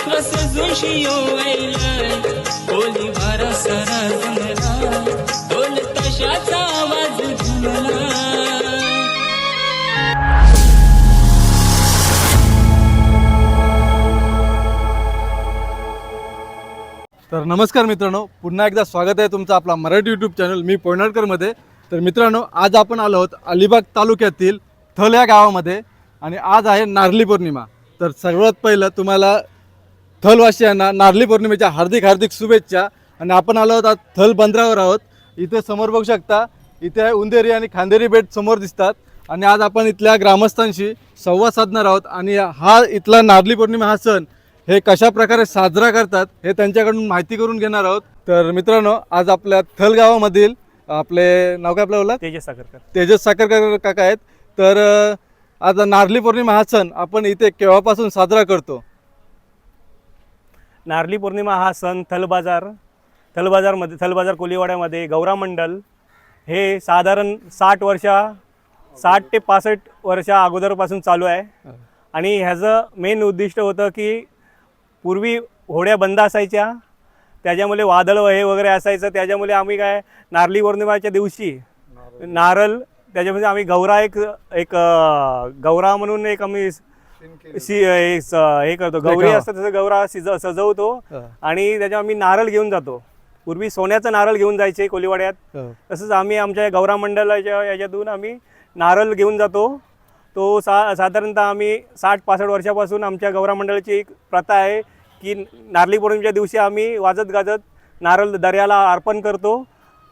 सजून शियो वैलाय कोली वारा ढोल तशाचा आवाज घुमला तर नमस्कार मित्रांनो पुन्हा एकदा स्वागत आहे तुमचं आपला मराठी यूट्यूब चॅनल मी पोयनाडकरमध्ये तर मित्रांनो आज आपण आलो आहोत अलिबाग तालुक्यातील थल या गावामध्ये आणि आज आहे नारली पौर्णिमा. तर सर्वात पहिलं तुम्हाला थलवासियांना नारली पौर्णिमेच्या हार्दिक हार्दिक शुभेच्छा. आणि आपण आलो आहोत आज थल बंदरावर आहोत. इथे समोर बघू शकता इथे उंदेरी आणि खांदेरी बेट समोर दिसतात. आणि आज आपण इथल्या ग्रामस्थांशी संवाद साधणार आहोत. आणि हा इथला नारली पौर्णिमा हा सण हे कशा प्रकारे साजरा करतात हे त्यांच्याकडून माहिती करून घेणार आहोत. तर मित्रांनो आज आपल्या थल गावामधील आपले नाव काय आपलं बोला तेजस सागरकर तेजस साखरकर काका आहेत. तर आज नारली पौर्णिमा हा सण आपण इथे केव्हापासून साजरा करतो? नारली पौर्णिमा हा सण थलबाजार थलबाजारमध्ये थलबाजार कोलीवाड्यामध्ये गौरा मंडल हे साधारण साठ वर्षा साठ ते पासष्ट वर्षा अगोदरपासून चालू आहे. आणि ह्याचं मेन उद्दिष्ट होतं की पूर्वी होड्या बंद असायच्या त्याच्यामुळे वादळ हे वगैरे असायचं त्याच्यामुळे आम्ही काय नारली पौर्णिमाच्या दिवशी नारल त्याच्यामध्ये आम्ही गौरा एक एक गौरा म्हणून एक आम्ही सी हे हे करतो. गौरी. असतं तसं गौरा सिज सजवतो. आणि त्याच्या आम्ही नारळ घेऊन जातो. पूर्वी सोन्याचं नारळ घेऊन जायचे कोलीवाड्यात. तसंच आम्ही आमच्या गौरा मंडळाच्या याच्यातून आम्ही नारळ घेऊन जातो. तो सा साधारणतः आम्ही साठ पासष्ट वर्षापासून आमच्या गौरा मंडळाची एक प्रथा आहे की नारळी पौर्णिमेच्या दिवशी आम्ही वाजत गाजत नारळ दर्याला अर्पण करतो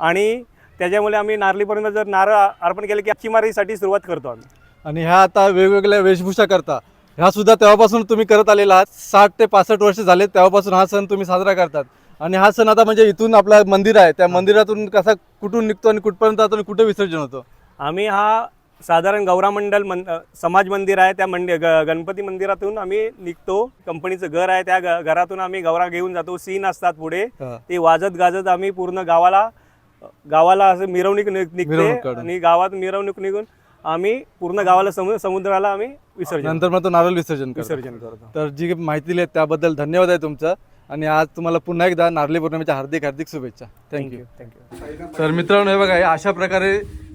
आणि त्याच्यामुळे आम्ही नारळी पौर्णिमा जर नारळ अर्पण केलं की मच्छीमारीसाठी सुरुवात करतो आम्ही. आणि ह्या आता वेगवेगळ्या वेशभूषा करता. ह्या सुद्धा तेव्हापासून तुम्ही करत आलेला आहात. साठ ते पासष्ट वर्ष झाले तेव्हापासून हा सण तुम्ही साजरा करतात. आणि हा सण आता म्हणजे इथून आपला मंदिर आहे. त्या मंदिरातून कसा कुठून निघतो आणि कुठपर्यंत आणि कुठे विसर्जन होतो? आम्ही हा साधारण गौरा मंडल मन समाज मंदिर आहे. त्या मंदिर ग गणपती मंदिरातून आम्ही निघतो. कंपनीचं घर आहे. त्या घरातून आम्ही गौरा घेऊन जातो. सीन असतात पुढे. हा. ते वाजत गाजत आम्ही पूर्ण गावाला गावाला असं मिरवणूक निघते. आणि गावात मिरवणूक निघून आम्ही पूर्ण गावाला समु समुद्राला आम्ही विसर्जन नंतर मग तो नारळ विसर्जन करतो. विसर्जन करतो. तर जी माहिती दिली आहे त्याबद्दल धन्यवाद आहे तुमचं. आणि आज तुम्हाला पुन्हा एकदा नारळी पौर्णिमेच्या हार्दिक हार्दिक शुभेच्छा. थँक्यू थँक्यू तर मित्रांनो हे बघा हे अशा प्रकारे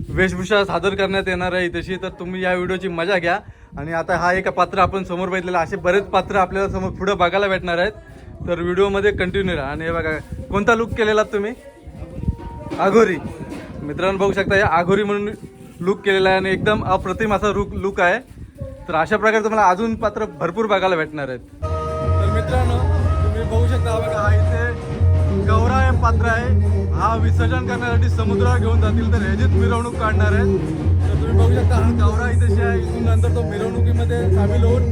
वेशभूषा सादर करण्यात येणार आहे तशी तर तुम्ही या व्हिडिओची मजा घ्या. आणि आता हा एक पात्र आपण समोर बघितलेलं असे बरेच पात्र आपल्याला समोर पुढे बघायला भेटणार आहेत. तर व्हिडिओमध्ये कंटिन्यू राहा. आणि हे बघा कोणता लुक केलेला तुम्ही? आघोरी. मित्रांनो बघू शकता या आघोरी म्हणून लुक केलेला आहे आणि एकदम अप्रतिम असा लुक लुक आहे. तर अशा प्रकारे तुम्हाला अजून पात्र भरपूर बघायला भेटणार आहेत. तर मित्रांनो तुम्ही बघू शकता बघा हा इथे गौरा पात्र आहे. हा विसर्जन करण्यासाठी समुद्रावर घेऊन जातील तर ह्याचीच मिरवणूक काढणार आहेत. तर तुम्ही बघू शकता हा गौरा इथे आहे इथून नंतर तो मिरवणुकीमध्ये सामील होऊन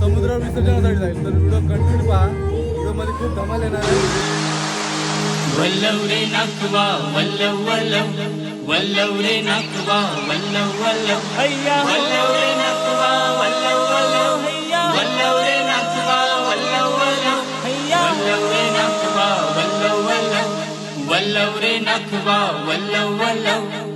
समुद्रावर विसर्जनासाठी जाईल. तर व्हिडिओ कंटिन्यू पहा. व्हिडिओमध्ये खूप धमाल येणार आहे. ولوا لنكبة ولو ولو ولوا لنكبة ولوا ولوا هيا ولوا لنكبة ولوا ولوا ولوا لنكبة ولوا ولوا هيا. ولوا لنكبة ولوا ولوا ولوا لنكبة ولوا ولوا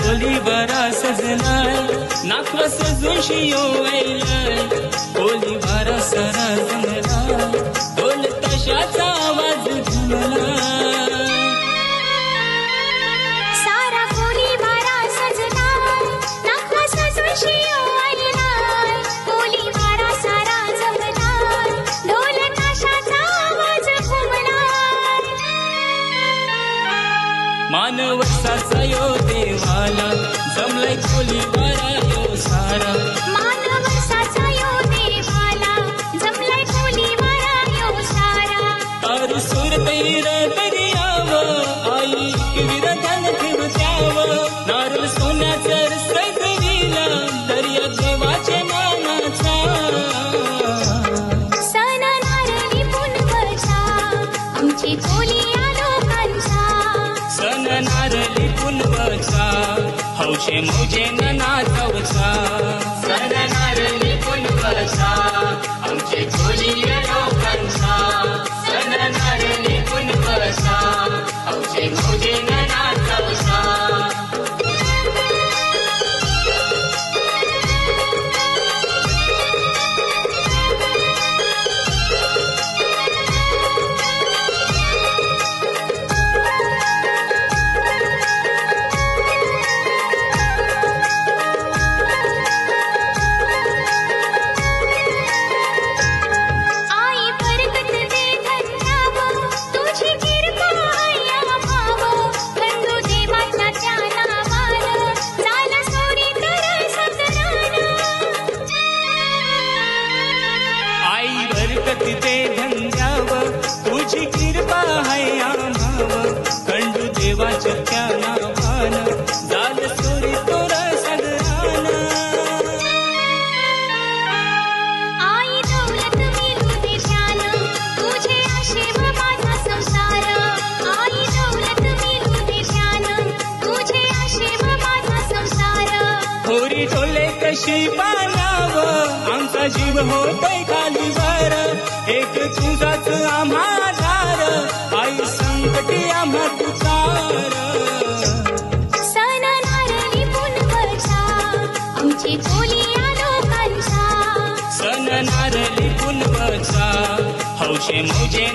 कोली बरा सजलाय नाक सजूशी यो वैलाय कोली बरा सरा जमलाय ढोल तशाचा आवाज झुमलाय सारा कोली बरा सजलाय नाक सजूशी यो देवाला. जमलाय कोली वारा यो सारा. मानवसाचा यो देवाला. जमलाय कोली वारा यो सारा. तार सूर तैर दर्याव आई विरधन फिरत्याव नारळ सोन्याचं हौशे कशी पालाव आमचा जीव होतोय खाली वर एक तुझाच आम्हाधार आई संकटी आम्हा तुकार सण नारळी पुनवचा आमची कोली या लोकांचा. सण नारळी पुनवचा हौशे मौजे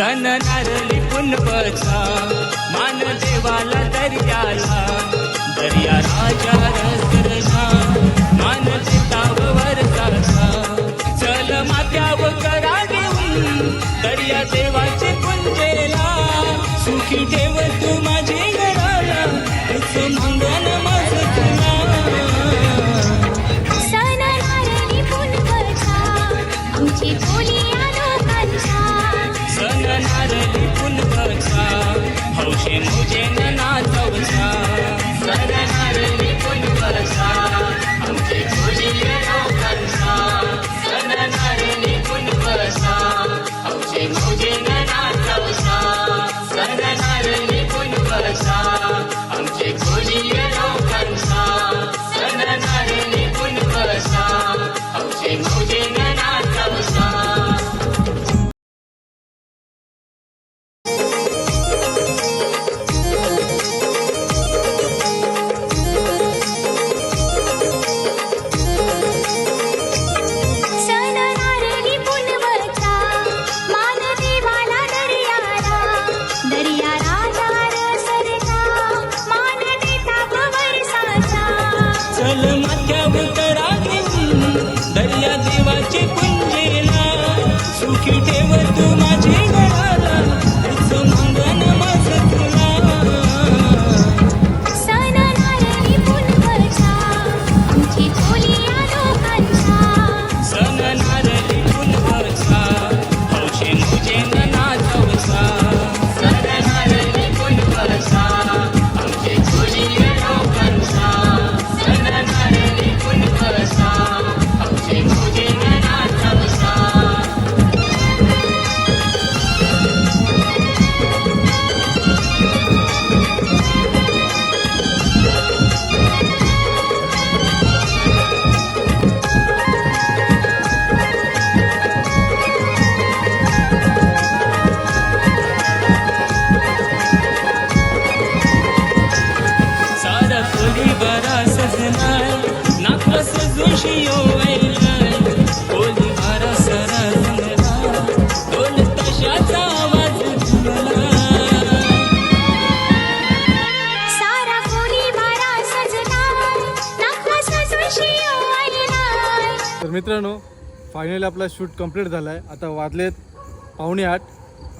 सन नारळी पुनवचा मान देवाला दर्याला दर्या राजा नारळी पुनवचा हौशे मौजे नाचवचा सण नारळी पुनवचा चल मित्रांनो फायनली आपला शूट कंप्लीट झाला आहे आता वाजलेत पावणे आठ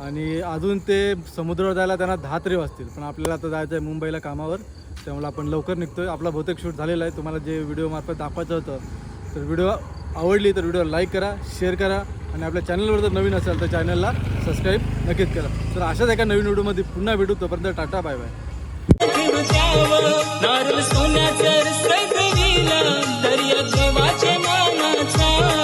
आणि अजून ते समुद्रावर जायला त्यांना दहा तरी वाजतील. पण आपल्याला आता जायचं आहे मुंबईला कामावर. त्यामुळे आपण लवकर निघतो आहे आपला बहुतेक शूट झालेला आहे. तुम्हाला जे व्हिडिओमार्फत दाखवायचं होतं तर व्हिडिओ आवडली तर व्हिडिओ लाईक करा शेअर करा आणि आपल्या चॅनलवर जर नवीन असेल तर चॅनलला सबस्क्राईब नक्कीच करा. तर अशाच एका नवीन व्हिडिओमध्ये पुन्हा भेटू. तोपर्यंत टाटा बाय बाय रा